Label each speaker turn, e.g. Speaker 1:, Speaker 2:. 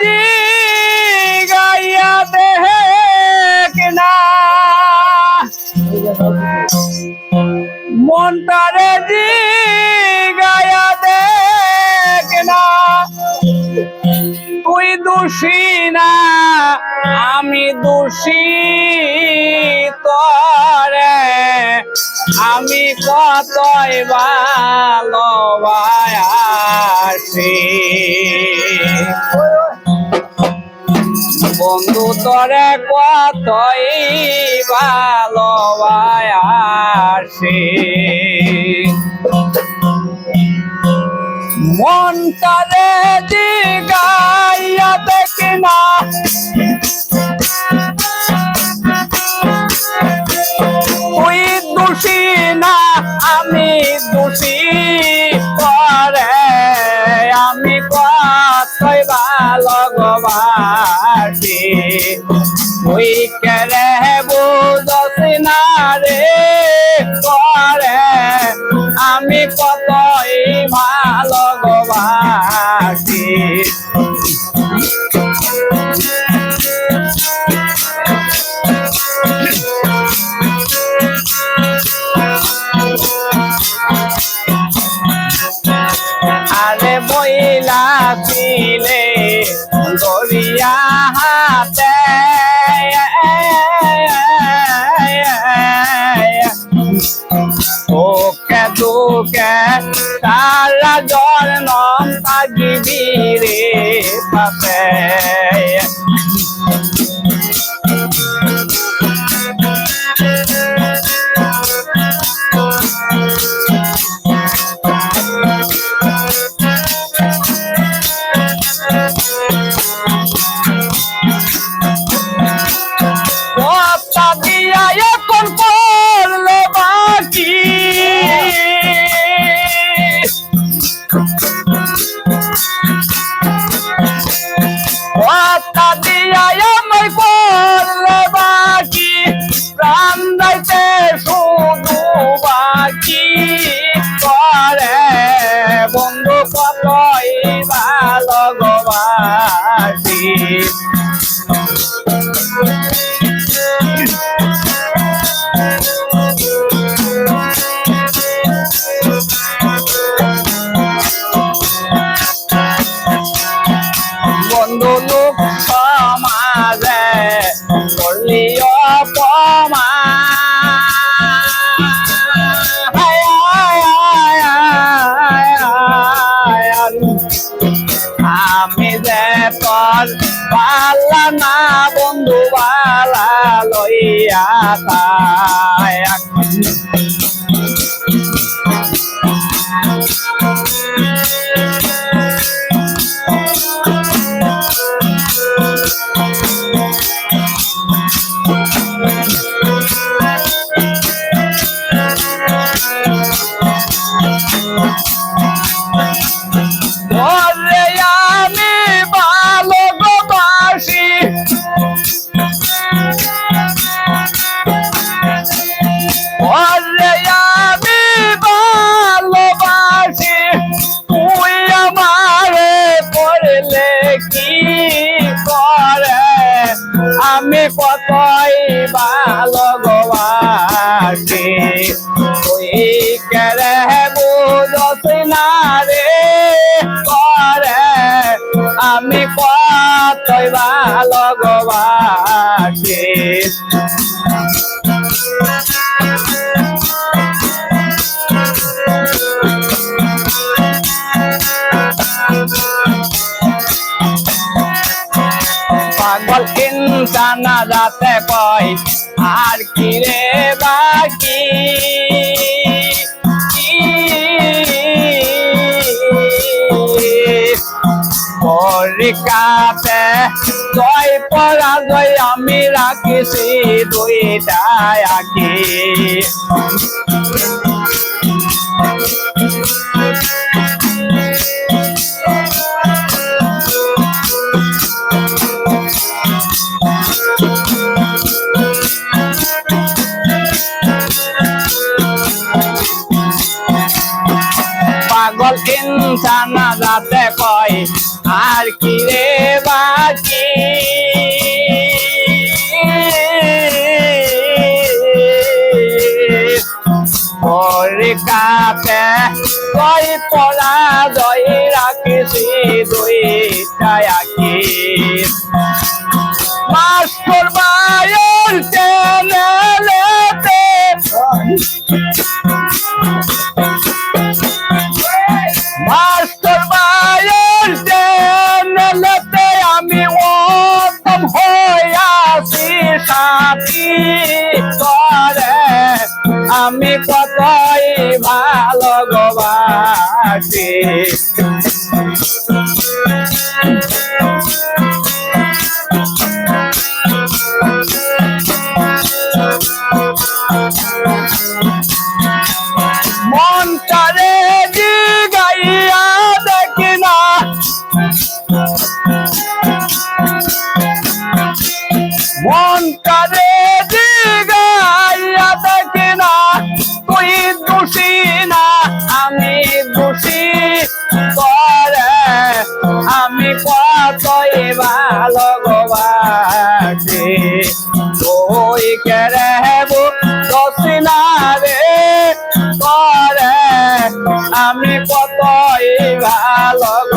Speaker 1: জি গাইয়া দেখ না মনটারে জি গায়া দেখ না তুই দোষী না, আমি দোষী, তরে আমি কতই ভালোবাসি। বন্ধু তরে কতই ভালোবাসি মনটারে দিগাইয়া দেখি না। তুই দোষী না আমি তুই কেরে বুঝস না রে করে আমি কতই ভালো ভালোবাসি আরে বইলা দিলে দরিয়া দুকে তারা জল নম তাগিবি রে পাপে কথা কথা দিয়া আমার পড়লে বাকি? প্রাণ দাইতে শুধু বাকি। করে বন্ধু কতই ভালোবাসি বন্ধু না বন্ধু বালা লইয়া তাই কি করে? আমি কতই ভালোবাসি ওই কেরে বুঝস না রে? করে। আমি কতই ভালোবাসি ইনসানা যাতে কয় আর কি রে বাকি? পরীক্ষাতে জয় পরাজয় আমি রাখিছি দুইটাই আগে আর কি রে বাকি? ওর কাছে কই পড়া আমি কতই ভালো গোবাসি মন করে logo.